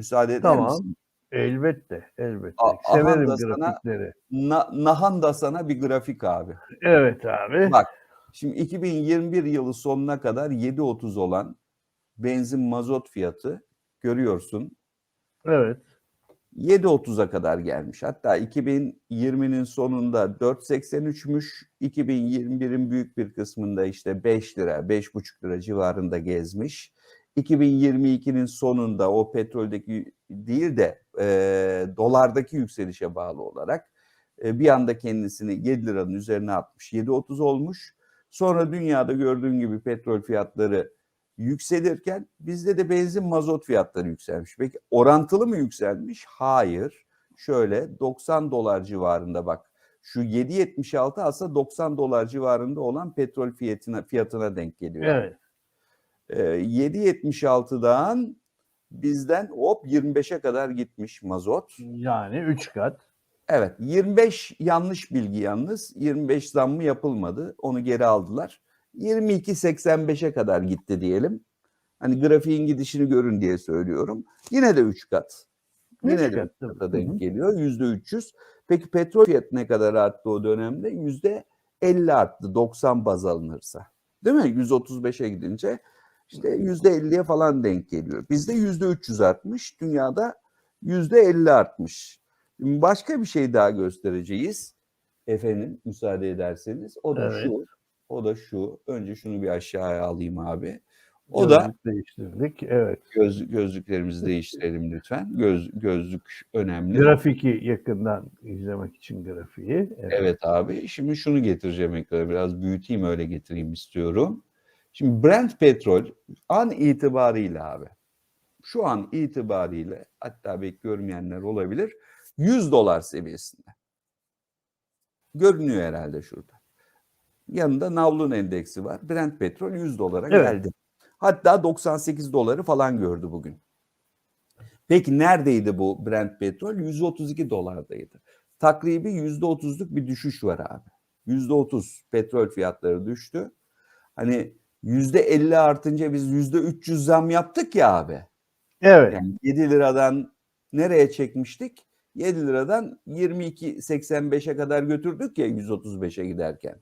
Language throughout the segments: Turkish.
Müsaade eder Tamam. misin? Elbette, elbette. A- Severim da sana- grafikleri. Na- Nahan da sana bir grafik abi. Evet abi. Bak şimdi 2021 yılı sonuna kadar 7.30 olan benzin mazot fiyatı görüyorsun. Evet. 7.30'a kadar gelmiş. Hatta 2020'nin sonunda 4.83'müş. 2021'in büyük bir kısmında işte 5 lira, 5,5 lira civarında gezmiş. 2022'nin sonunda o petroldeki değil de e, dolardaki yükselişe bağlı olarak e, bir anda kendisini 7 liranın üzerine atmış. 7.30 olmuş. Sonra dünyada gördüğün gibi petrol fiyatları yükselirken bizde de benzin mazot fiyatları yükselmiş. Peki orantılı mı yükselmiş? Hayır. Şöyle 90 dolar civarında bak. Şu 7.76 aslında 90 dolar civarında olan petrol fiyatına fiyatına denk geliyor. Evet. Ee, 7.76'dan bizden hop 25'e kadar gitmiş mazot. Yani 3 kat. Evet 25 yanlış bilgi yalnız. 25 zammı yapılmadı. Onu geri aldılar. 22.85'e kadar gitti diyelim. Hani grafiğin gidişini görün diye söylüyorum. Yine de 3 kat. Yine Üç de kat, 3 tabii. kata denk hı. geliyor. Yüzde 300. Peki petrol fiyatı ne kadar arttı o dönemde? Yüzde 50 arttı 90 baz alınırsa. Değil mi? 135'e gidince işte yüzde 50'ye falan denk geliyor. Bizde yüzde 300 artmış. Dünyada yüzde 50 artmış. Şimdi Başka bir şey daha göstereceğiz. Efendim müsaade ederseniz. O da Evet. şu. O da şu. Önce şunu bir aşağıya alayım abi. O da Gözlük değiştirdik. Evet. göz, gözlüklerimizi değiştirelim lütfen. Göz, gözlük önemli. Grafiki yakından izlemek için grafiği. Evet. Evet abi. Şimdi şunu getireceğim ekrana. Biraz büyüteyim öyle getireyim istiyorum. Şimdi Brent petrol an itibariyle abi. Şu an itibariyle hatta belki görmeyenler olabilir. 100 dolar seviyesinde. Görünüyor herhalde şurada. Yanında Navlun endeksi var. Brent petrol 100 dolara Evet. geldi. Hatta 98 doları falan gördü bugün. Peki neredeydi bu Brent petrol? 132 dolardaydı. Takribi %30'luk bir düşüş var abi. %30 petrol fiyatları düştü. Hani %50 artınca biz %300 zam yaptık ya abi. Evet. Yani 7 liradan nereye çekmiştik? 7 liradan 22.85'e kadar götürdük ya 135'e giderken.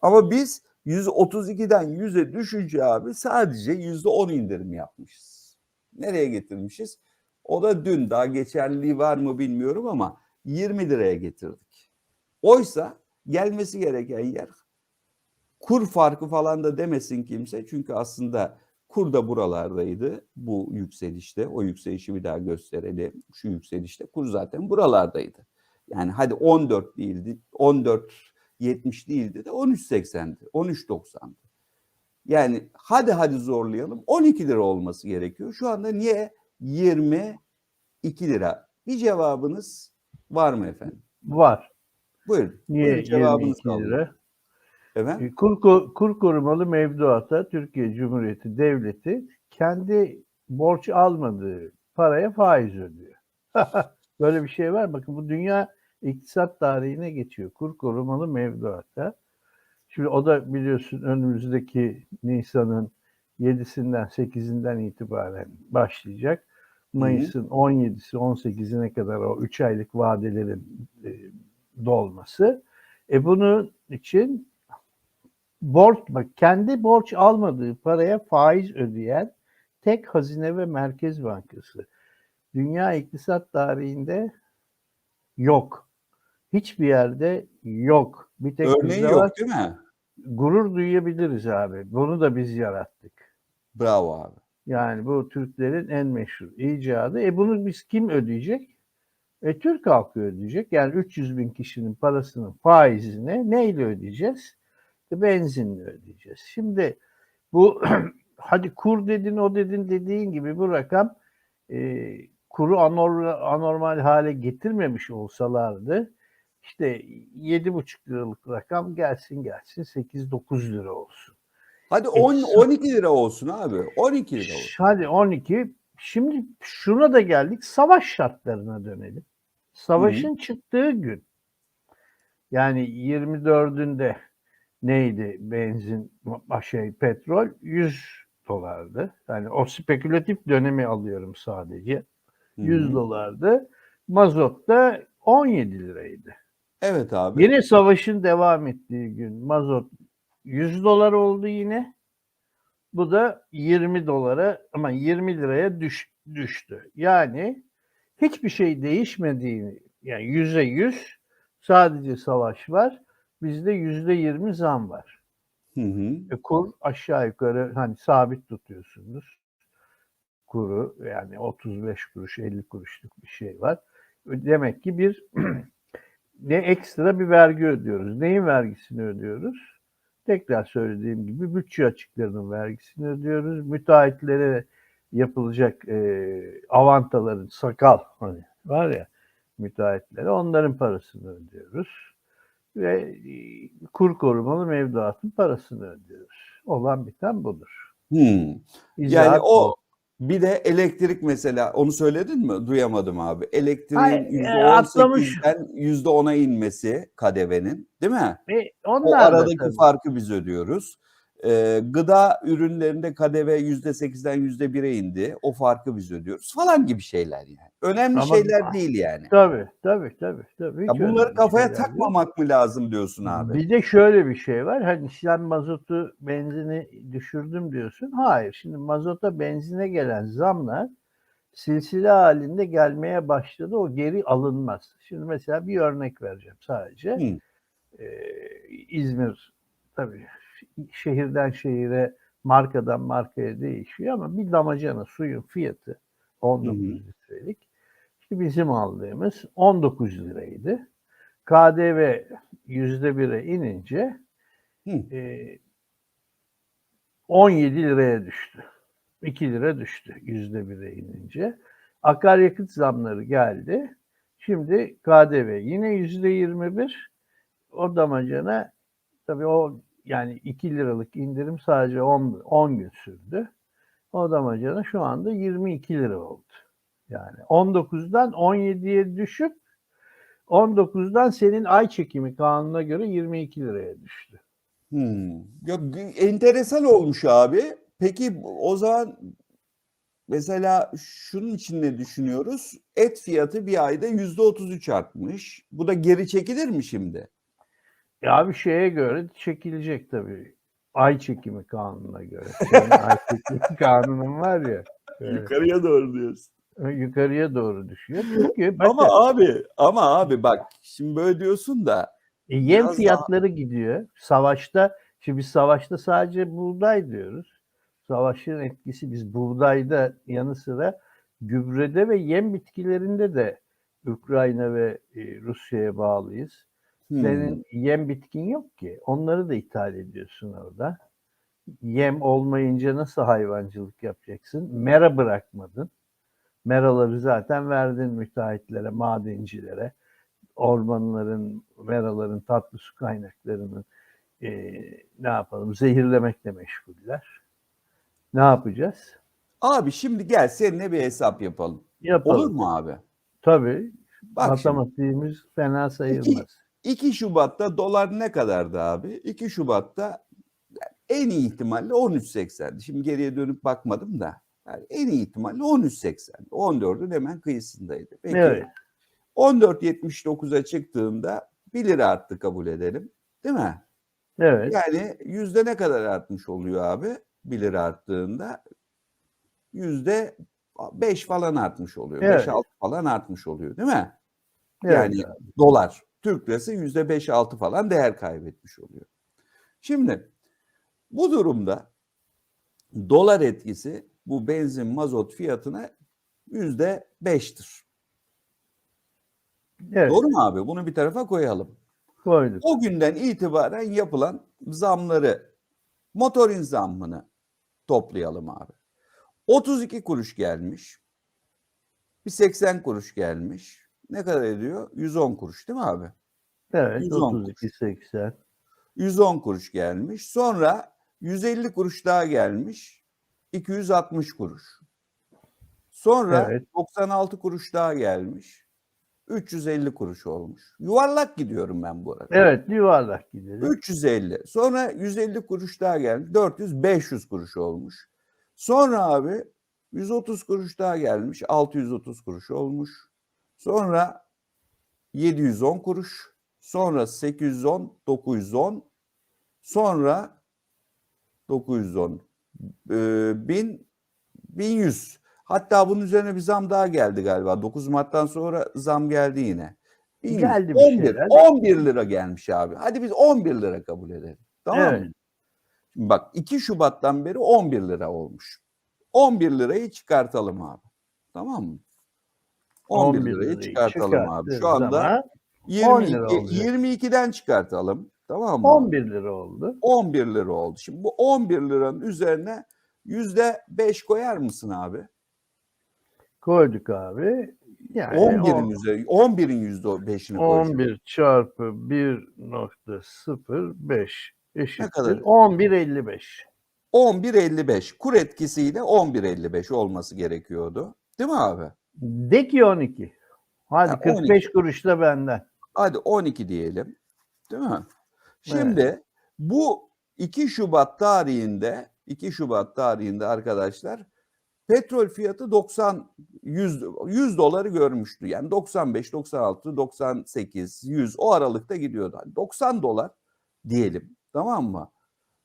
Ama biz 132'den 100'e düşünce abi sadece %10 indirim yapmışız. Nereye getirmişiz? O da dün daha geçerliliği var mı bilmiyorum ama 20 liraya getirdik. Oysa gelmesi gereken yer kur farkı falan da demesin kimse. Çünkü aslında kur da buralardaydı bu yükselişte. O yükselişi bir daha gösterelim. Şu yükselişte kur zaten buralardaydı. Yani hadi 14 değildi. 14 70 değildi de 13.80'di. 13.90'dı. Yani hadi hadi zorlayalım. 12 lira olması gerekiyor. Şu anda niye 22 lira? Bir cevabınız var mı efendim? Var. Buyurun. Niye Buyurun, cevabınızı 22 alalım. lira? Efendim? E, Kur, kur korumalı mevduata Türkiye Cumhuriyeti Devleti kendi borç almadığı paraya faiz ödüyor. Böyle bir şey var. Bakın bu dünya iktisat tarihine geçiyor. Kur korumalı mevduata. Şimdi o da biliyorsun önümüzdeki Nisan'ın 7'sinden 8'inden itibaren başlayacak. Mayıs'ın 17'si 18'ine kadar o 3 aylık vadelerin e, dolması. E bunun için borç bak kendi borç almadığı paraya faiz ödeyen tek hazine ve merkez bankası. Dünya iktisat tarihinde yok. Hiçbir yerde yok. Bir tek Örneği bizde var. yok değil mi? Gurur duyabiliriz abi. Bunu da biz yarattık. Bravo abi. Yani bu Türklerin en meşhur icadı. E bunu biz kim ödeyecek? E Türk halkı ödeyecek. Yani 300 bin kişinin parasının faizini neyle ödeyeceğiz? E, benzinle ödeyeceğiz. Şimdi bu hadi kur dedin o dedin dediğin gibi bu rakam e, kuru anormal, anormal hale getirmemiş olsalardı işte 7,5 liralık rakam gelsin gelsin 8-9 lira olsun. Hadi 10 12 lira olsun abi. 12 lira olsun. Hadi 12. Şimdi şuna da geldik. Savaş şartlarına dönelim. Savaşın çıktığı gün yani 24'ünde neydi benzin şey petrol 100 dolardı. Yani o spekülatif dönemi alıyorum sadece. Hı 100 hı. dolardı. Mazot da 17 liraydı. Evet abi. Yine savaşın devam ettiği gün mazot 100 dolar oldu yine. Bu da 20 dolara ama 20 liraya düş, düştü. Yani hiçbir şey değişmediğini yani yüzde yüz sadece savaş var. Bizde yüzde yirmi zam var. Hı hı. E, kur aşağı yukarı hani sabit tutuyorsunuz. Kuru yani 35 kuruş 50 kuruşluk bir şey var. Demek ki bir ne ekstra bir vergi ödüyoruz. Neyin vergisini ödüyoruz? Tekrar söylediğim gibi bütçe açıklarının vergisini ödüyoruz. Müteahhitlere yapılacak e, avantaların sakal hani var ya müteahhitlere onların parasını ödüyoruz. Ve e, kur korumalı mevduatın parasını ödüyoruz. Olan biten budur. Hmm. Yani o bu. bir de elektrik mesela onu söyledin mi? Duyamadım abi. Elektriğin Hayır, e, atlamış. %18'den %10'a inmesi KDV'nin değil mi? E, O aradaki tabii. farkı biz ödüyoruz. Ee, gıda ürünlerinde KDV %8'den %1'e indi. O farkı biz ödüyoruz falan gibi şeyler yani. Önemli Ama- şeyler değil yani. Tabii, tabii, tabii. tabii. Ya bunları kafaya şeyler değil. takmamak mı lazım diyorsun abi? Bir de şöyle bir şey var. Hani sen mazotu, benzini düşürdüm diyorsun. Hayır. Şimdi mazota, benzine gelen zamlar silsile halinde gelmeye başladı. O geri alınmaz. Şimdi mesela bir örnek vereceğim sadece. Hı. Ee, İzmir tabii şehirden şehire, markadan markaya değişiyor ama bir damacana suyun fiyatı 19 Hı hı. litrelik. İşte bizim aldığımız 19 liraydı. KDV yüzde bire inince Hı. e, 17 liraya düştü. 2 lira düştü yüzde bire inince. Akaryakıt zamları geldi. Şimdi KDV yine yüzde 21. O damacana tabii o yani 2 liralık indirim sadece 10, 10 gün sürdü. O damacana şu anda 22 lira oldu. Yani 19'dan 17'ye düşüp 19'dan senin ay çekimi kanununa göre 22 liraya düştü. Hmm. Ya, enteresan olmuş abi. Peki o zaman mesela şunun için ne düşünüyoruz? Et fiyatı bir ayda yüzde otuz üç artmış. Bu da geri çekilir mi şimdi? Ya bir şeye göre çekilecek tabii. Ay çekimi kanununa göre. Senin ay çekimi kanunun var ya. evet, Yukarıya doğru diyorsun. yukarıya doğru düşüyor. Çünkü Ama abi, ama abi bak şimdi böyle diyorsun da E, yem Biraz daha- fiyatları gidiyor. Savaşta, şimdi biz savaşta sadece buğday diyoruz. Savaşın etkisi biz buğdayda yanı sıra gübrede ve yem bitkilerinde de Ukrayna ve e, Rusya'ya bağlıyız. Hmm, Senin yem bitkin yok ki. Onları da ithal ediyorsun orada. Yem olmayınca nasıl hayvancılık yapacaksın? Mera bırakmadın. Meraları zaten verdin müteahhitlere, madencilere ormanların, meraların, tatlı su kaynaklarını e, ne yapalım? Zehirlemekle meşguller. Ne yapacağız? abi şimdi gel seninle bir hesap yapalım. Yapalım. Olur mu abi? Tabii. Bak şimdi, matematiğimiz fena sayılmaz. 2 Şubat'ta dolar ne kadardı abi? 2 Şubat'ta en iyi ihtimalle 13.80'di. Şimdi geriye dönüp bakmadım da. Yani en iyi ihtimalle 13.80. 14'ün hemen kıyısındaydı. Peki Evet. 14.79'a çıktığında 1 lira arttı kabul edelim. Değil mi? Evet. Yani yüzde ne kadar artmış oluyor abi? 1 lira arttığında yüzde 5 falan artmış oluyor. Evet. 5-6 falan artmış oluyor değil mi? evet. Yani dolar. Türk lirası yüzde 5-6 falan değer kaybetmiş oluyor. Şimdi bu durumda dolar etkisi bu benzin mazot fiyatına yüzde 5'tir. evet. Doğru mu abi? Bunu bir tarafa koyalım. Koyduk. O günden itibaren yapılan zamları, motorin zammını toplayalım abi. 32 kuruş gelmiş. Bir 80 kuruş gelmiş. Ne kadar ediyor? 110 kuruş değil mi abi? Evet. 110 32 80. 110 kuruş gelmiş. Sonra 150 kuruş daha gelmiş. 260 kuruş. Sonra Evet. 96 kuruş daha gelmiş. 350 kuruş olmuş. Yuvarlak gidiyorum ben bu arada. Evet. Yuvarlak gidelim. 350. Sonra 150 kuruş daha gelmiş. 400, 500 kuruş olmuş. Sonra abi 130 kuruş daha gelmiş. 630 kuruş olmuş. Sonra 710 kuruş. Sonra 810, 910. Sonra 910. Ee, 1000, 1100. Hatta bunun üzerine bir zam daha geldi galiba. 9 Mart'tan sonra zam geldi yine. 1100, Geldi bir 11, şeyler. 11 lira gelmiş abi. Hadi biz 11 lira kabul edelim. Tamam mı? Evet. Şimdi bak 2 Şubat'tan beri 11 lira olmuş. 11 lirayı çıkartalım abi. Tamam mı? 11, 11 lirayı lirayı çıkartalım abi. Şu anda zaman 22, lira olacak. 22'den çıkartalım. Tamam mı? 11 lira oldu. 11 lira oldu. Şimdi bu 11 liranın üzerine yüzde 5 koyar mısın abi? Koyduk abi. Yani 11'in on- üzeri 11'in yüzde 5'ini koyacağız. 11 çarpı 1.05 eşittir. kadar? 11.55. 11.55 kur etkisiyle 11.55 olması gerekiyordu. Değil mi abi? De ki 12. Hadi Ha, 45 kuruş da benden. Hadi 12 diyelim. Değil mi? Şimdi bu 2 Şubat tarihinde 2 Şubat tarihinde arkadaşlar petrol fiyatı 90 100 100 doları görmüştü. Yani 95, 96, 98, 100 o aralıkta gidiyordu. Hani 90 dolar diyelim. Tamam mı?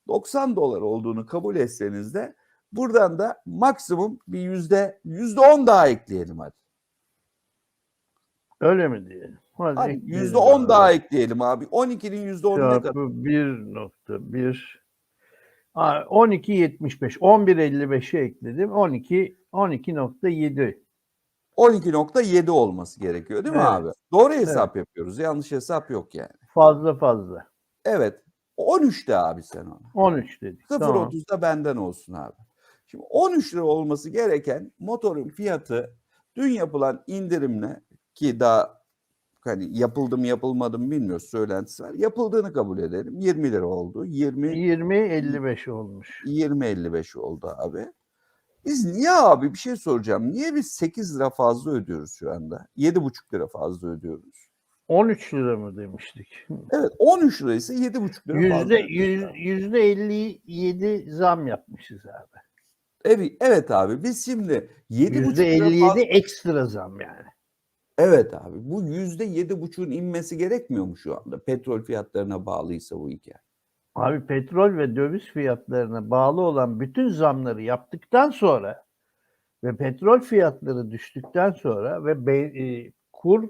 90 dolar olduğunu kabul etseniz de buradan da maksimum bir yüzde yüzde 10 daha ekleyelim hadi. Öyle mi diyelim? Hadi, yüzde 10 abi. daha ekleyelim abi. 12'nin yüzde 10'u ne kadar? 1.1 Ha, 12.75 11.55'e ekledim. 12 12.7 12.7 olması gerekiyor değil mi Evet. abi? Doğru hesap yapıyoruz. Yanlış hesap yok yani. fazla fazla. Evet. 13 de abi sen ona. 13 dedik. 0.30 Tamam. da benden olsun abi. Şimdi 13 lira olması gereken motorun fiyatı dün yapılan indirimle ki daha hani yapıldı mı yapılmadı mı bilmiyoruz söylentisi var. Yapıldığını kabul edelim. 20 lira oldu. 20 20.55 olmuş. 20.55 oldu abi. Biz niye abi bir şey soracağım. Niye biz 8 lira fazla ödüyoruz şu anda? 7,5 lira fazla ödüyoruz. 13 lira mı demiştik? Evet 13 lira ise 7,5 lira fazla. Yüzde, yüz, yüzde 57 zam yapmışız abi. Evet, evet abi biz şimdi 7,5 Yüzde lira 57 fazla... ekstra zam yani. Evet abi bu yüzde yedi buçuğun inmesi gerekmiyor mu şu anda? Petrol fiyatlarına bağlıysa bu hikaye. Abi petrol ve döviz fiyatlarına bağlı olan bütün zamları yaptıktan sonra ve petrol fiyatları düştükten sonra ve be- e, kur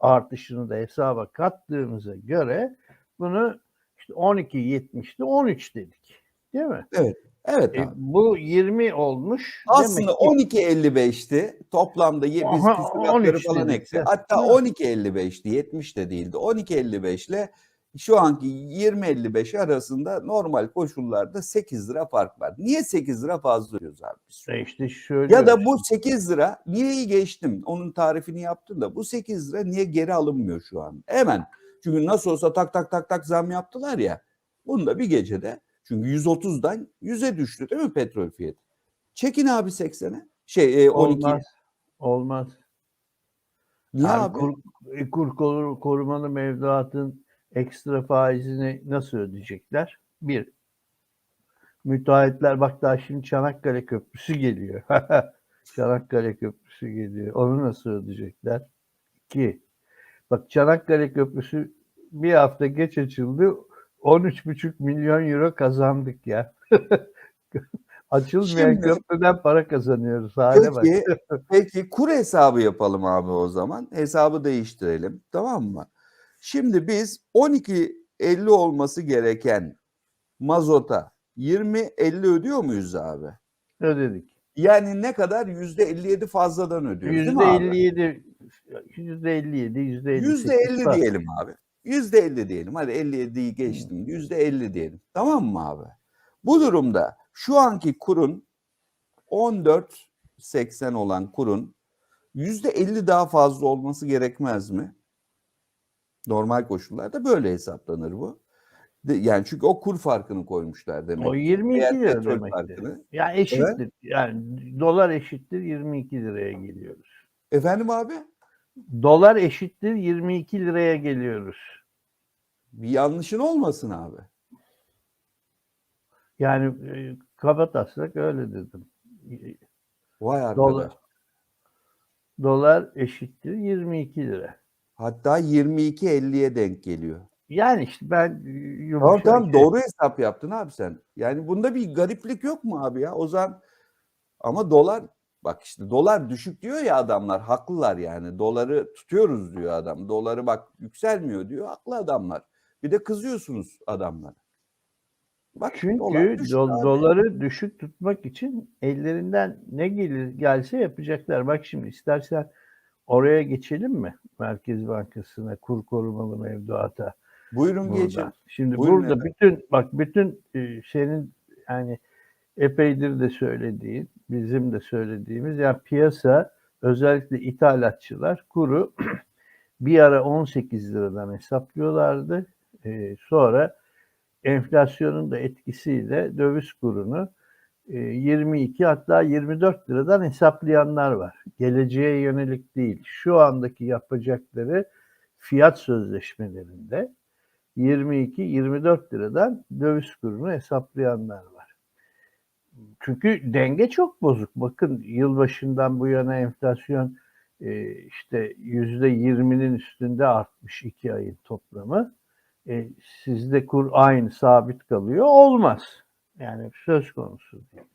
artışını da hesaba kattığımıza göre bunu işte 12.70'ti 13 dedik. Değil mi? Evet E, abi. bu 20 olmuş. Aslında Demek ki 12.55'ti. Toplamda ye- biz Aha, küsuratları 13 falan de. Hatta Hı. 12.55'ti. 70 de değildi. 12.55 ile şu anki 20.55 arasında normal koşullarda 8 lira fark var. Niye 8 lira fazla ödüyoruz abi e, işte şöyle Ya da bu 8 lira niye iyi geçtim? Onun tarifini yaptın da bu 8 lira niye geri alınmıyor şu an? Hemen. Çünkü nasıl olsa tak tak tak tak zam yaptılar ya. Bunu da bir gecede çünkü 130'dan 100'e düştü değil mi petrol fiyatı? Çekin abi 80'e. Şey e, 12'ye. olmaz. Olmaz. Niye Yani abi? Kur, e, kur koru- korumalı mevduatın ekstra faizini nasıl ödeyecekler? Bir, müteahhitler bak daha şimdi Çanakkale Köprüsü geliyor. Çanakkale Köprüsü geliyor. Onu nasıl ödeyecekler? İki, bak Çanakkale Köprüsü bir hafta geç açıldı. 13,5 milyon euro kazandık ya. Açılmayan Şimdi- köprüden para kazanıyoruz. Hale bak. Peki, peki kur hesabı yapalım abi o zaman. Hesabı değiştirelim. Tamam mı? Şimdi biz 12.50 olması gereken mazota 20.50 ödüyor muyuz abi? Ödedik. Yani ne kadar? %57 fazladan ödüyoruz değil mi Yüzde abi? 57, yüzde 57, yüzde 58. Yüzde 50 diyelim abi. Yüzde 50 diyelim. Hadi 57'yi geçtim. Yüzde 50 diyelim. Tamam mı abi? Bu durumda şu anki kurun 14.80 olan kurun yüzde 50 daha fazla olması gerekmez mi? Normal koşullarda böyle hesaplanır bu. Yani çünkü o kur farkını koymuşlar demek. O 22 Eğer lira demektir. farkını. Ya eşittir. Yani dolar eşittir 22 liraya geliyoruz. Efendim abi? Dolar eşittir 22 liraya geliyoruz. Bir yanlışın olmasın abi. Yani e, kaba taslak öyle dedim. Vay arkadaş. Dolar, dolar eşittir 22 lira. Hatta 22.50'ye denk geliyor. Yani işte ben e, Tamam tamam şey- doğru hesap yaptın abi sen. Yani bunda bir gariplik yok mu abi ya? O zaman ama dolar bak işte dolar düşük diyor ya adamlar haklılar yani. Doları tutuyoruz diyor adam. Doları bak yükselmiyor diyor. Haklı adamlar. Bir de kızıyorsunuz adamlara. Bak Çünkü dolar düşük do- abi. doları düşük tutmak için ellerinden ne gelir gelse yapacaklar. Bak şimdi istersen oraya geçelim mi? Merkez Bankası'na kur korumalı mevduata. Buyurun Burada. geçin. Şimdi Buyurun burada efendim. bütün bak bütün e, senin yani epeydir de söylediğin, bizim de söylediğimiz yani piyasa özellikle ithalatçılar kuru bir ara 18 liradan hesaplıyorlardı. E, sonra enflasyonun da etkisiyle döviz kurunu e, 22 hatta 24 liradan hesaplayanlar var. Geleceğe yönelik değil. Şu andaki yapacakları fiyat sözleşmelerinde 22-24 liradan döviz kurunu hesaplayanlar var. Çünkü denge çok bozuk. Bakın yılbaşından bu yana enflasyon e, işte yüzde 20'nin üstünde artmış iki ayın toplamı. E, sizde kur aynı sabit kalıyor. Olmaz. Yani söz konusu değil.